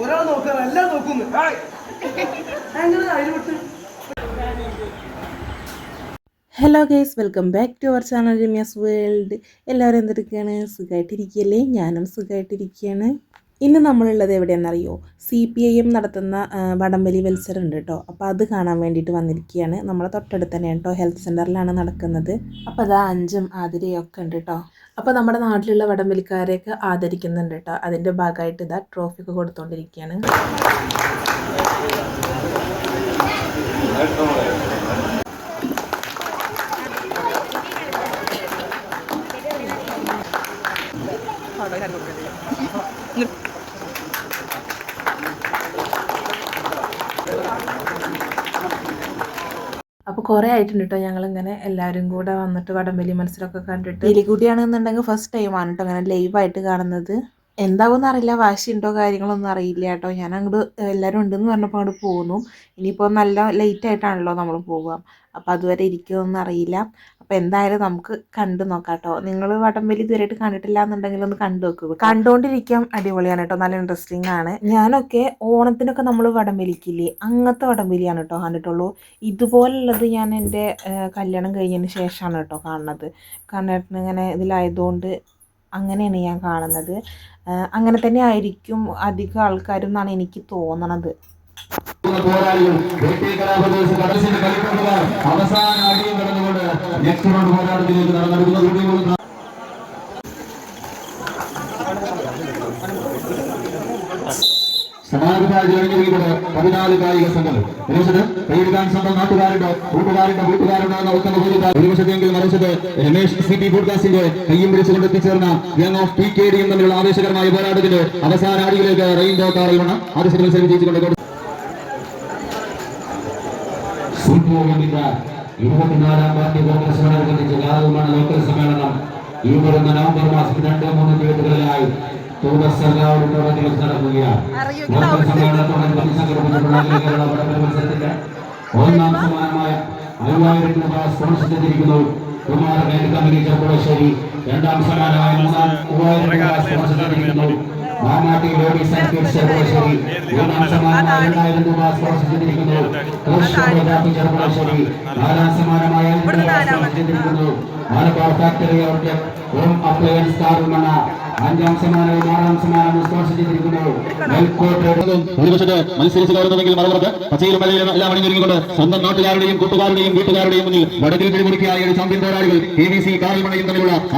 ഒരാൾ എല്ലാം നോക്കുന്നു. Hello guys welcome back to our channel Ramya's world എല്ലാവരും എന്തെടുക്കുകയാണ്? സുഖമായിട്ടിരിക്കുകയല്ലേ ഞാനും സുഖമായിട്ടിരിക്കുകയാണ് ഇന്ന് നമ്മളുള്ളത് എവിടെയാണെന്നറിയോ? സി പി ഐ എം നടത്തുന്ന വടംവലി മത്സരം ഉണ്ട് കേട്ടോ. അപ്പോൾ അത് കാണാൻ വേണ്ടിയിട്ട് വന്നിരിക്കുകയാണ്. നമ്മളെ തൊട്ടടുത്ത് തന്നെ കേട്ടോ ഹെൽത്ത് സെന്ററിലാണ് നടക്കുന്നത്. അപ്പോൾ അതാ അഞ്ചും ആതിരയും ഒക്കെ ഉണ്ട് കേട്ടോ. അപ്പോൾ നമ്മുടെ നാട്ടിലുള്ള വടംവലിക്കാരെയൊക്കെ ആദരിക്കുന്നുണ്ട് കേട്ടോ. അതിന്റെ ഭാഗമായിട്ട് ഇതാ ട്രോഫി ഒക്കെ കൊടുത്തുകൊണ്ടിരിക്കുകയാണ് അപ്പോൾ കുറേ ആയിട്ടുണ്ട് കേട്ടോ ഞങ്ങളിങ്ങനെ എല്ലാവരും കൂടെ വന്നിട്ട് വടംവലി മത്സരമൊക്കെ കണ്ടിട്ട്. എലിക്കുട്ടിയാണെന്നുണ്ടെങ്കിൽ ഫസ്റ്റ് ടൈം ആണ് കേട്ടോ അങ്ങനെ ലൈവായിട്ട് കാണുന്നത്. എന്താകുമെന്ന് അറിയില്ല. വാശിയുണ്ടോ കാര്യങ്ങളൊന്നും അറിയില്ല കേട്ടോ ഞാൻ അങ്ങോട്ട് എല്ലാവരും ഉണ്ടെന്ന് പറഞ്ഞപ്പോൾ അങ്ങോട്ട് പോന്നു. ഇനിയിപ്പോൾ നല്ല ലേറ്റ് ആയിട്ടാണല്ലോ നമ്മൾ പോവുക. അപ്പോൾ അതുവരെ ഇരിക്കുമെന്ന് അറിയില്ല. അപ്പോൾ എന്തായാലും നമുക്ക് കണ്ടു നോക്കാം കേട്ടോ നിങ്ങൾ വടംവലി ഇതുവരെയായിട്ട് കണ്ടിട്ടില്ല എന്നുണ്ടെങ്കിൽ ഒന്ന് കണ്ടു നോക്കുക കണ്ടുകൊണ്ടിരിക്കാൻ അടിപൊളിയാണ് കേട്ടോ. നല്ല ഇൻട്രസ്റ്റിംഗ് ആണ്. ഞാനൊക്കെ ഓണത്തിനൊക്കെ നമ്മൾ വടംവലിക്കില്ലേ? അങ്ങനത്തെ വടംവലിയാണ് കേട്ടോ കണ്ടിട്ടുള്ളൂ. ഇതുപോലുള്ളത് ഞാൻ എന്റെ കല്യാണം കഴിഞ്ഞതിന് ശേഷമാണ് കേട്ടോ കാണുന്നത്. കാരണം ഇങ്ങനെ ഇതിലായതുകൊണ്ട് അങ്ങനെയാണ് ഞാൻ കാണുന്നത്. അങ്ങനെ തന്നെ ആയിരിക്കും അധികം ആൾക്കാരും എന്നാണ് എനിക്ക് തോന്നണത്. പോരാളികൾ പതിനാല് കായിക സംഘങ്ങൾ. ഒരുവശത്ത് കൈയെടുക്കാൻ സ്വന്തം നാട്ടുകാരുടെ കൂട്ടുകാരുടെ വീട്ടുകാരുണ്ടാകുന്ന ഉത്തമ കൂട്ടുകാർ ഒരുവശത്തെങ്കിൽ മറുവശത്ത് രമേശ് സി പി പോഡ്കാസ്റ്റിന്റെ കയ്യും പിടിച്ചുകൊണ്ട് എത്തിച്ചേർന്ന ഓഫ് ടി കെ ഡിയും തമ്മിലുള്ള ആവേശകരമായ പോരാട്ടത്തിന്റെ അവസാന അടിയിലേക്ക് റെയിൻബോ കാറിൽ വേണം ആദ്യ മത്സരം ജയിച്ചുകൊണ്ട് സൂചിപ്പിച്ച ഇരുപത്തിനാലാം പാർട്ടി കോൺഗ്രസ് സമ്മേളനത്തിന്റെ ജാതകമാണ് ലോക്കൽ സമ്മേളനം. ഈ വരുന്ന നവംബർ മാസം രണ്ട് മൂന്ന് തീയതികളിലായി തോമസ് സർക്കാരിന്റെ നടക്കുകയാണ്. ലോക്കൽ സമ്മേളനത്തോടനുബന്ധിച്ച് സംഘടിപ്പിച്ചിട്ടുള്ള ഒന്നാം സമാനമായ അയ്യായിരം രൂപ സ്പോൺസർ ചെയ്തിരിക്കുന്നു. കുമാർ കമ്പനി ചെറുപ്പുളശ്ശേരി. രണ്ടാം സമ്മാനമായ മൂന്നാം മൂവായിരം രൂപ മാമാട്ടി ലോബി സർക്കിട്ട് ചെറുപ്പുളശ്ശേരി മൂന്നാം സമാനമായ രണ്ടായിരം രൂപ സ്പോൺസർ ചെയ്തിരിക്കുന്നു. കോശി ചെറുപ്പുളശ്ശേരി നാലാം സമാനമായ സ്പോൺസർ ചെയ്തിരിക്കുന്നു. മലബാർ ഫാക്ടറി ഹോം അപ്ലയൻസ് കാറുമണ അഞ്ചാം സമ്മാനവും ആറാം സമ്മാനവും സ്പോൺസർ ചെയ്തിരിക്കുന്നു. ഒരുവശത്ത് മത്സരിച്ച് കയറുന്നതെങ്കിൽ മറുപുറത്ത് പച്ചയിലും വെള്ളയിലും എല്ലാം സ്വന്തം നാട്ടുകാരുടെയും കൂട്ടുകാരുടെയും വീട്ടുകാരുടെയും മുന്നിൽ വടക്കിൽ ഒരു ചാമ്പ്യൻ പോരാളികൾ കെ വി സി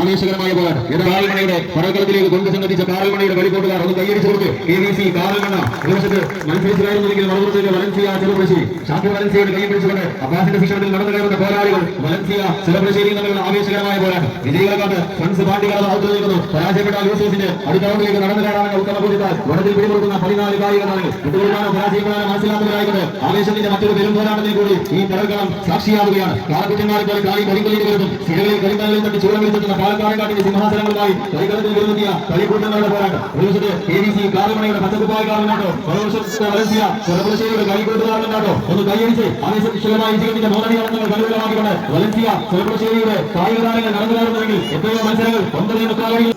ആവേശകരമായ പോരാട്ടം. കാറിൽമണയുടെ പടക്കളത്തിലേക്ക് കൊണ്ടു സംഘടിച്ച കാറിൽമണയുടെ കളിക്കൂട്ടുകാർ ഒന്ന് കൈയടിച്ചു കൊടുത്ത് കെ വി സി കാറിൽമണ ഒരുവശത്ത് മത്സരിച്ച് കയറുന്നതെങ്കിൽ മറുപുറത്തേക്ക് വലൻസിയ ചെറുപ്പശ്ശേരി ഷാഫി നടന്നു കയറുന്ന പോരാളികൾ വലൻസിയ ചെറുപ്പശ്ശേരിയും തമ്മിലുള്ള ആവേശകരമായ പോരാട്ടം. വിജയികളെ കണ്ട് ഫ്രണ്ട്സ് പാർട്ടികളെ ഔട്ട് പരാജയപ്പെട്ട യൂസഫിന്റെ അടുത്ത റൗണ്ടിലേക്ക് നടന്നു കയറാമെന്ന ഉത്തമ പൂജിത്താൽ വടത്തിൽ പിടിമുറുക്കുന്ന പതിനാല് കായിക താരങ്ങൾ വിട്ടുകൊടുക്കാനോ പരാജയപ്പെടാനോ ആവേശത്തിന്റെ മറ്റൊരു പെരും പോരാട്ടത്തിൽ കൂടി ഈ തിരക്കണം സാക്ഷിയാവുകയാണ്. കാലക്കുറ്റന്മാരെ പോലെ കാലി കരിങ്കൊല്ലിന് വരുന്നു. സിടകളിൽ കരിങ്കാലിൽ തട്ടി ചൂളം വിളിച്ചെത്തുന്ന പാലക്കാട് സിംഹാസനങ്ങളുമായി കളിക്കളത്തിൽ വരുന്നെത്തിയ കളിക്കൂട്ടങ്ങളുടെ പോരാട്ടം. ഒരു ദിവസത്തെ കെ ഡി സി ചെറുപ്പുളശ്ശേരിയുടെ കളിക്കൂട്ടുകാരനാട്ടോ ഒന്ന് കൈയടിച്ച് ആവേശക്ഷലമായി ജീവിതത്തിന്റെ മോദടി നടത്തുന്ന കളികളാക്കിക്കൊണ്ട് വലൻസിയ ചെറുപ്പുളശ്ശേരിയുടെ കായിക താരങ്ങൾ നടന്നു കയറുന്നെങ്കിൽ എത്രയോ മത്സരങ്ങൾ ഒമ്പതേ മുക്കാലടിയിൽ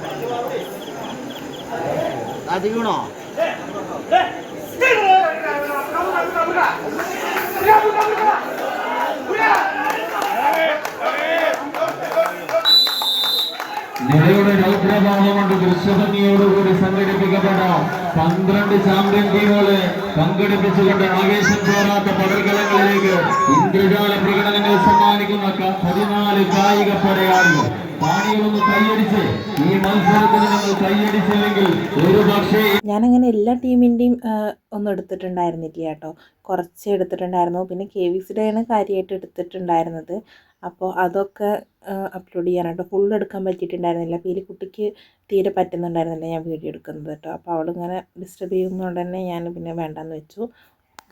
അധികണോ നിലയുടെ രൗദ്രഭാവം കൊണ്ട് ദൃശ്യഭംഗിയോടുകൂടി സംഘടിപ്പിക്കപ്പെട്ട പന്ത്രണ്ട് ചാമ്പ്യൻ ടീമുകളെ പങ്കെടുപ്പിച്ചുകൊണ്ട് ആവേശം ചേരാത്ത പടൽകളങ്ങളിലേക്ക് ഇന്ദ്രജാല പ്രകടനങ്ങൾ സമ്മാനിക്കുന്ന പതിനാല് കായിക പടയാളികൾ പാണികളൊന്ന് കൈയടിച്ച് ഈ മത്സരത്തിന് നമ്മൾ കൈയടിച്ചില്ലെങ്കിൽ ഒരു പക്ഷേ ഞാനങ്ങനെ എല്ലാ ടീമിന്റെയും ഒന്നും എടുത്തിട്ടുണ്ടായിരുന്നില്ല കേട്ടോ. കുറച്ച് എടുത്തിട്ടുണ്ടായിരുന്നു. പിന്നെ കെ വി സിയുടെയാണ് കാര്യമായിട്ട് എടുത്തിട്ടുണ്ടായിരുന്നത്. അപ്പോൾ അതൊക്കെ അപ്ലോഡ് ചെയ്യാനായിട്ട് ഫുൾ എടുക്കാൻ പറ്റിയിട്ടുണ്ടായിരുന്നില്ല. അപ്പോൾ ഈ കുട്ടിക്ക് തീരെ പറ്റുന്നുണ്ടായിരുന്നില്ല ഞാൻ വീഡിയോ എടുക്കുന്നത് കേട്ടോ. അപ്പോൾ അവളിങ്ങനെ ഡിസ്റ്റർബ് ചെയ്യുന്നതുകൊണ്ട് തന്നെ ഞാൻ പിന്നെ വേണ്ടാന്ന് വെച്ചു.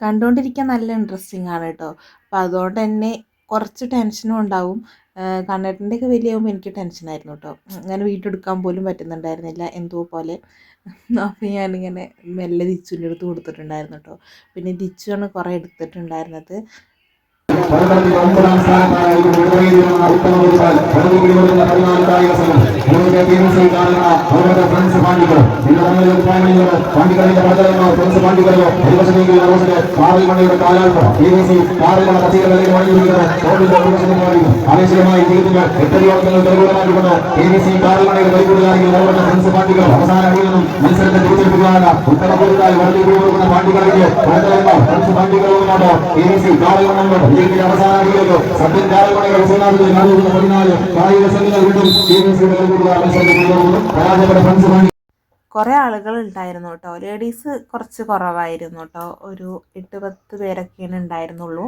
കണ്ടുകൊണ്ടിരിക്കാൻ നല്ല ഇൻട്രസ്റ്റിംഗ് ആണ് കേട്ടോ. അപ്പോൾ അതുകൊണ്ട് തന്നെ കുറച്ച് ടെൻഷനും ഉണ്ടാവും. കണ്ണേട്ടന്റെയൊക്കെ വലിയാകുമ്പോൾ എനിക്ക് ടെൻഷനായിരുന്നു കേട്ടോ. അങ്ങനെ വീട്ടെടുക്കാൻ പോലും പറ്റുന്നുണ്ടായിരുന്നില്ല എന്തോ പോലെ. അപ്പോൾ ഞാനിങ്ങനെ മെല്ലെ ദിച്ചുവിന്റെ അടുത്ത് കൊടുത്തിട്ടുണ്ടായിരുന്നു കേട്ടോ. പിന്നെ ദിച്ചുവാണ് കുറേ എടുത്തിട്ടുണ്ടായിരുന്നത്. പതിനെട്ടിൽ ഒമ്പതാം പാലക്കാട് ഉത്തമ കൊടുത്താൽ പതിനഞ്ച് വരുന്ന പതിനാല് കായിക സംഘം. ഇവരുടെ ടീംസ് കാണുന്ന അവരുടെ ഫ്രണ്ട്സ് പാണ്ഡിക്കർ പാണ്ഡിക്കളിന്റെ പ്രചരണമോ ഫ്രണ്ട്സ് പാണ്ഡിക്കലോ ഇരുവശമെങ്കിൽ മറുവശത്ത് പാർലമണിയുടെ കാലാൽപ്പ ടി വി സി പാർലമണ കച്ചേരികളിൽ വഴിയിരിക്കുന്നത് കോവിഡ് ഉപദേശമായിരിക്കും ആവേശകരമായി ജീവിതത്തിൽ എത്രയോ പ്രതികൂലമാക്കിക്കൊണ്ട് ടി വി സി പാർലമണിയുടെ കൈകൂടുകാരികൾ അവരുടെ ഫ്രണ്ട്സ് പാണ്ഡിക്കർ അവസാന അടിയിൽ നിന്നും മത്സരത്തെ തിരിച്ചെടുക്കുകയാണ്. ഉത്തമ കൊടുത്താൽ വളരെ ഫ്രണ്ട്സ് പാണ്ഡിക്കലോട് ടി വി സി കാലഘട്ടങ്ങളോട് ഇതിന്റെ പതിനാല് കായിക സംഘങ്ങൾ വീണ്ടും പരാജയപ്പെട്ട ഫ്രണ്ട്സ് കുറേ ആളുകൾ ഉണ്ടായിരുന്നു കേട്ടോ. ലേഡീസ് കുറച്ച് കുറവായിരുന്നു കേട്ടോ. ഒരു എട്ട് പത്ത് പേരൊക്കെയാണ് ഉണ്ടായിരുന്നുള്ളൂ.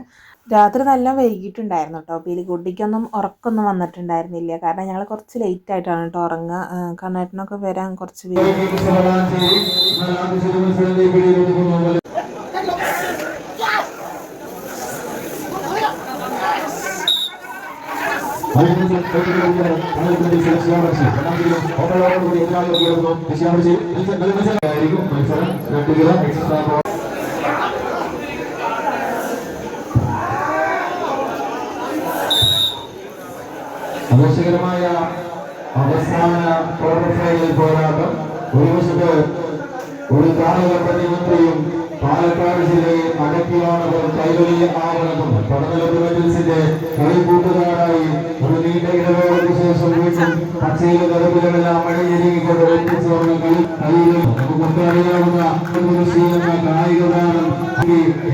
രാത്രി നല്ല വൈകിട്ടുണ്ടായിരുന്നു കേട്ടോ. പീലിക്കുട്ടിക്കൊന്നും ഉറക്കമൊന്നും വന്നിട്ടുണ്ടായിരുന്നില്ല. കാരണം ഞങ്ങൾ കുറച്ച് ലേറ്റ് ആയിട്ടാണ് കേട്ടോ ഉറങ്ങുക. കണ്ണേട്ടനൊക്കെ വരാൻ കുറച്ച് വൈകി മത്സരം ആവേശകരമായ അവസാന ക്വാർട്ടർ പോരാട്ടം. ഒരു വശത്ത് ഒരു കാലഘട്ടത്തിൽ മന്ത്രിയും പാലക്കാട് ജില്ലയിൽ അടക്കിവാണതും കൈവലിയ ആവണതും പഠനത്തിന്റെ കളിക്കൂട്ടുകാരായി ഒരു നീണ്ട ഇടവേളയ്ക്ക് ശേഷം വീണ്ടും പച്ചയിലെ നിറവിലെല്ലാം അണിഞ്ഞിരിക്കൊണ്ട് വന്നെങ്കിൽ കയ്യിലും നമുക്ക് അറിയാവുന്ന ഒരു ശീലന കായിക താരം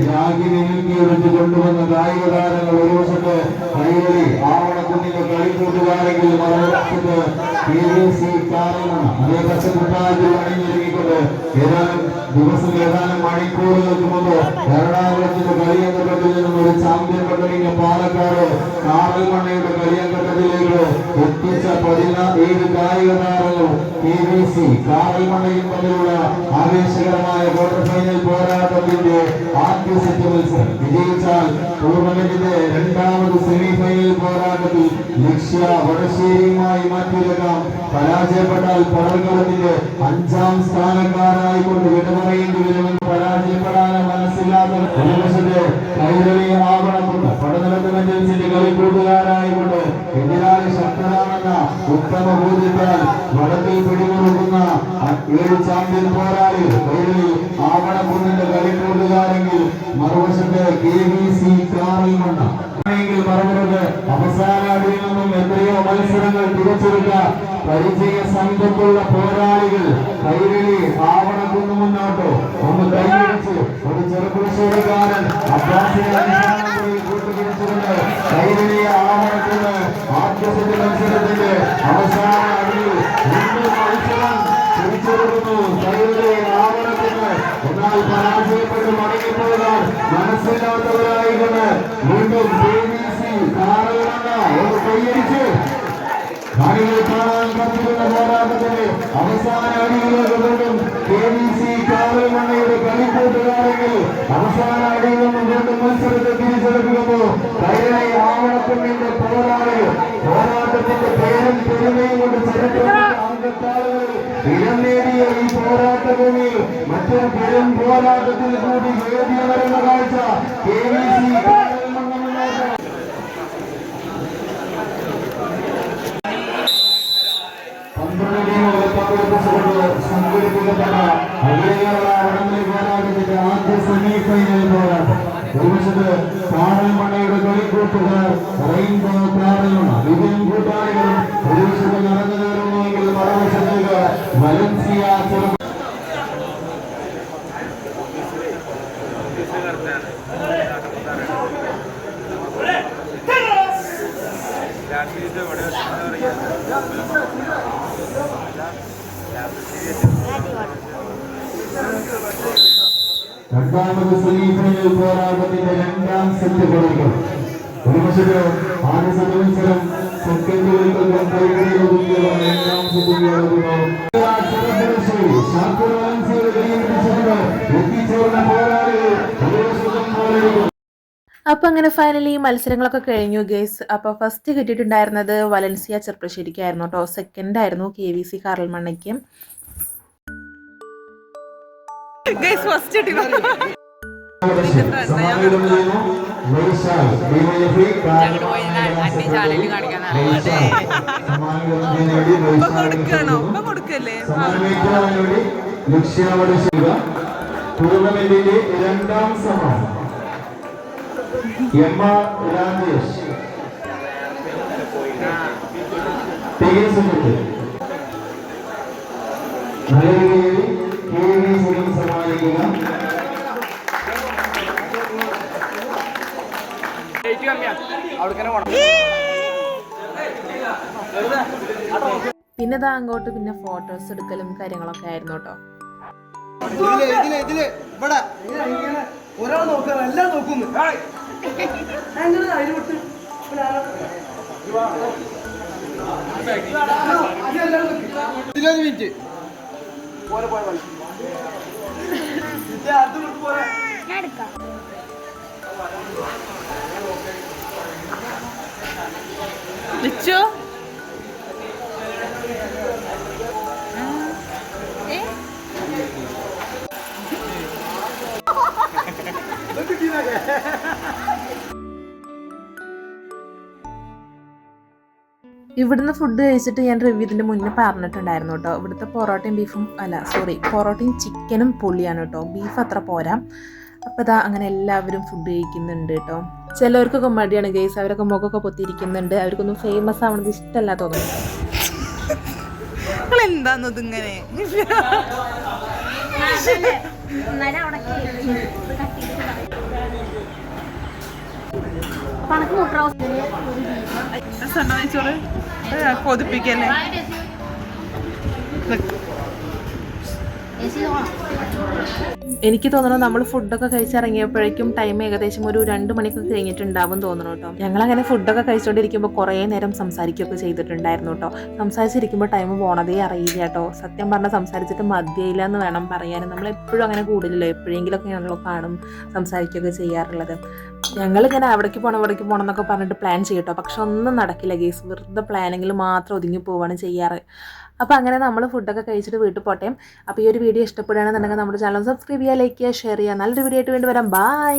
രാഗിനെ നീക്കിയെടുത്ത് കൊണ്ടുവന്ന കായിക താരങ്ങൾ ഒരു വശത്ത് കൈവലി ആവണക്കുന്നിന്റെ കളിക്കൂട്ടുകാരെങ്കിൽ മറുവശത്ത് പി വി സി കാരണമാണ് അതേ പച്ചക്കുട്ടാറ്റിൽ അണിഞ്ഞിരിക്കൊണ്ട് ഏതാനും ദിവസം ഏതാനും മണിക്കൂറുകൾക്ക് മുമ്പ് എറണാകുളത്തിന്റെ കളിയങ്കട്ടത്തിൽ ഒരു ചാമ്പ്യൻ പട്ടണിക്ക് പാലക്കാട് കാവൽമണ്ണയുടെ കളിയങ്കട്ടത്തിലേക്ക് എത്തിച്ച ഏഴ് കായിക താരങ്ങൾ കെ വി സി കാറൽമണ്ണയും തമ്മിലുള്ള ആവേശകരമായ ക്വാർട്ടർ ഫൈനൽ പോരാട്ടത്തിന്റെ ആദ്യ സെറ്റ് മത്സരം. വിജയിച്ചാൽ ടൂർണമെന്റിന്റെ രണ്ടാമത് സെമി ഫൈനൽ പോരാട്ടത്തിൽ ലക്ഷ്യ വടശ്ശേരിയുമായി മാറ്റിവെക്കാം പരാജയപ്പെട്ടാൽ പടർകളത്തിന്റെ അഞ്ചാം സ്ഥാനക്കാരായി കൊണ്ട് വിടപറയേണ്ടി ദുരിതവും പരാജയപ്പെടാൻ മനസ്സില്ലാത്ത ഒരു വശത്ത് കൈരളി ആവണമുണ്ട് പടനിലത്തുമെന്റെ കളിക്കൂട്ടുകാരായിക്കൊണ്ട് എതിരാളി ശക്തനാണെന്ന ഉത്തമ ബോധ്യത്താൽ വടത്തിൽ പിടിമുറുക്കുന്ന ഏഴ് ചാമ്പ്യൻ പോരാളി കൈരളി ആവണക്കുന്നിന്റെ കളിക്കൂട്ടുകാരെങ്കിൽ മറുവശത്തെ കെ ബി സി മറുപുറത്ത് അവസാന അടിയിൽ നിന്നും എത്രയോ മത്സരങ്ങൾ തിരിച്ചെടുക്കാൻ പരിചയ സംഘത്തുള്ള പോരാളികൾ കൈരളി ആവണക്കുന്ന് മുന്നോട്ടോ ഒന്ന് കൈയടിച്ച് ഒരു അടിസ്ഥാനത്തിൽ കൂട്ടുപിടിച്ചുകൊണ്ട് കൈരളി ആവണക്കുന്ന് ആദ്യ സെറ്റ് മത്സരത്തിന്റെ അവസാന അടിയിൽ മത്സരം തിരിച്ചെടുക്കുന്നു കൈരളി ആവണക്കുന്ന് എന്നാൽ പരാജയപ്പെട്ട് മടങ്ങിപ്പോകാൻ മനസ്സിലാത്തവരായിക്കൊണ്ട് വീണ്ടും കൈയടിച്ച് കാണികൾ കാണാൻ കത്തിരുന്ന പോരാട്ടത്തിന്റെ അവസാന അടിയിലേക്ക് വീണ്ടും കെ വി സി കാവൽമണ്ണയുടെ കളിക്കൂട്ടുകാരെങ്കിൽ അവസാന അടിയിൽ പോരാട്ടത്തിന്റെ പേരും പെരുമയും കൊണ്ട് ചരിത്രത്തിൽ ഇടം നേടിയ ഈ പോരാട്ട ഭൂമിയിൽ മറ്റൊരു പെരും പോരാട്ടത്തിൽ കൂടി വേദി വരുന്ന കാഴ്ച കെ വി സി കാവൽമണ്ണ മുന്നോട്ട് പന്ത്രണ്ട് ടീമുകൾ പങ്കെടുപ്പിച്ചുകൊണ്ട് സംഘടിപ്പിക്കപ്പെട്ട അഖിലേന്ത്യാ വടംവലി പോരാട്ടത്തിന്റെ ആദ്യ സെമി ഫൈനൽ പോരാട്ടം ഒരു വശത്ത് കാറൽമണ്ണയുടെ കളിക്കൂട്ടുകാർ റെയിൻബോ കാറൽമണ്ണ വിജയം കൂട്ടാളികളും ഒരു വശത്ത് നടന്നു കയറുന്നുവെങ്കിൽ മറുവശത്തേക്ക് വലൻസിയ ചെറു രണ്ടാമത് സെമിഫൈനൽ പോരാട്ടത്തിന്റെ രണ്ടാം സെറ്റ് കൊടുക്കും ഒരു പക്ഷേ ആദ്യ വശത്തും പോരാളികൾ അപ്പോൾ അങ്ങനെ ഫൈനലി മത്സരങ്ങളൊക്കെ കഴിഞ്ഞു ഗേസ് അപ്പോൾ ഫസ്റ്റ് കിട്ടിയിട്ടുണ്ടായിരുന്നത് വലൻസിയ ചെർപ്പശ്ശേരിക്കായിരുന്നു കേട്ടോ. സെക്കൻഡ് ആയിരുന്നു കെ വി സി കാറൽമണ്ണയ്ക്ക്. ചാനലിൽ കാണിക്കാനാണ് കൊടുക്കണോ ഇപ്പൊ കൊടുക്കല്ലേ ടൂർണമെന്റിന്റെ രണ്ടാം സമ്മാനം എം ആർ രാജേഷ് നല്ല രീതിയിൽ കെ വി സുഖം സമ്മാനിക്കുക പിന്നെ ഇതാ അങ്ങോട്ട് പിന്നെ ഫോട്ടോസ് എടുക്കലും കാര്യങ്ങളൊക്കെ ആയിരുന്നു കേട്ടോ. ഒരാൾ നോക്കാൻ എല്ലാം നോക്കുന്നു. ഇവിടുന്ന് ഫുഡ് കഴിച്ചിട്ട് ഞാൻ റിവ്യൂ ഇതിന്റെ മുന്നേ പറഞ്ഞിട്ടുണ്ടായിരുന്നു കേട്ടോ ഇവിടുത്തെ പൊറോട്ടയും ബീഫും അല്ല സോറി പൊറോട്ടയും ചിക്കനും പൊള്ളിയാണ് കേട്ടോ ബീഫ് അത്ര പോരാ. അപ്പോൾ ഇതാ അങ്ങനെ എല്ലാവരും ഫുഡ് കഴിക്കുന്നുണ്ട് കേട്ടോ ചിലവർക്കൊക്കെ മടിയാണ് ഗേസ് അവരൊക്കെ മുഖമൊക്കെ പൊത്തിയിരിക്കുന്നുണ്ട്. അവർക്കൊന്നും ഫേമസ് ആവണത് ഇഷ്ടമല്ല തോന്നുന്നു. നിങ്ങൾ കണക്ക് മുട്ട സണ്ണ കൊതിപ്പിക്കല്ലേ എനിക്ക് തോന്നുന്നു നമ്മൾ ഫുഡൊക്കെ കഴിച്ചിറങ്ങിയപ്പോഴേക്കും ടൈം ഏകദേശം ഒരു രണ്ട് മണിക്കൊക്കെ കഴിഞ്ഞിട്ടുണ്ടാവും തോന്നുന്നു കേട്ടോ. ഞങ്ങൾ അങ്ങനെ ഫുഡൊക്കെ കഴിച്ചുകൊണ്ടിരിക്കുമ്പോൾ കുറേ നേരം സംസാരിക്കുകയൊക്കെ ചെയ്തിട്ടുണ്ടായിരുന്നു കേട്ടോ. സംസാരിച്ചിരിക്കുമ്പോൾ ടൈം പോണതേ അറിയില്ല കേട്ടോ. സത്യം പറഞ്ഞാൽ സംസാരിച്ചിട്ട് മതിയില്ല എന്ന് വേണം പറയാൻ നമ്മൾ എപ്പോഴും അങ്ങനെ കൂടില്ലല്ലോ. എപ്പോഴെങ്കിലുമൊക്കെ ഞങ്ങൾ കാണും സംസാരിക്കുകയൊക്കെ ചെയ്യാറുള്ളത്. ഞങ്ങളിങ്ങനെ അവിടേക്ക് പോകണം ഇവിടേക്ക് പോകണം എന്നൊക്കെ പറഞ്ഞിട്ട് പ്ലാൻ ചെയ്യട്ടോ പക്ഷെ ഒന്നും നടക്കില്ല ഗേസ് വെറുതെ പ്ലാനെങ്കിൽ മാത്രം ഒതുങ്ങി പോവുകയാണ് ചെയ്യാറ്. അപ്പോൾ അങ്ങനെ നമ്മൾ ഫുഡൊക്കെ കഴിച്ചിട്ട് വീട്ടിൽ പോട്ടെ. അപ്പോൾ ഈ ഒരു വീഡിയോ ഇഷ്ടപ്പെടുകയാണെന്നുണ്ടെങ്കിൽ നമ്മുടെ ചാനൽ സബ്സ്ക്രൈബ് ചെയ്യുക ലൈക്ക് ചെയ്യുക ഷെയർ ചെയ്യുക. നല്ലൊരു വീഡിയോ ആയിട്ട് വേണ്ടി വരാം. ബൈ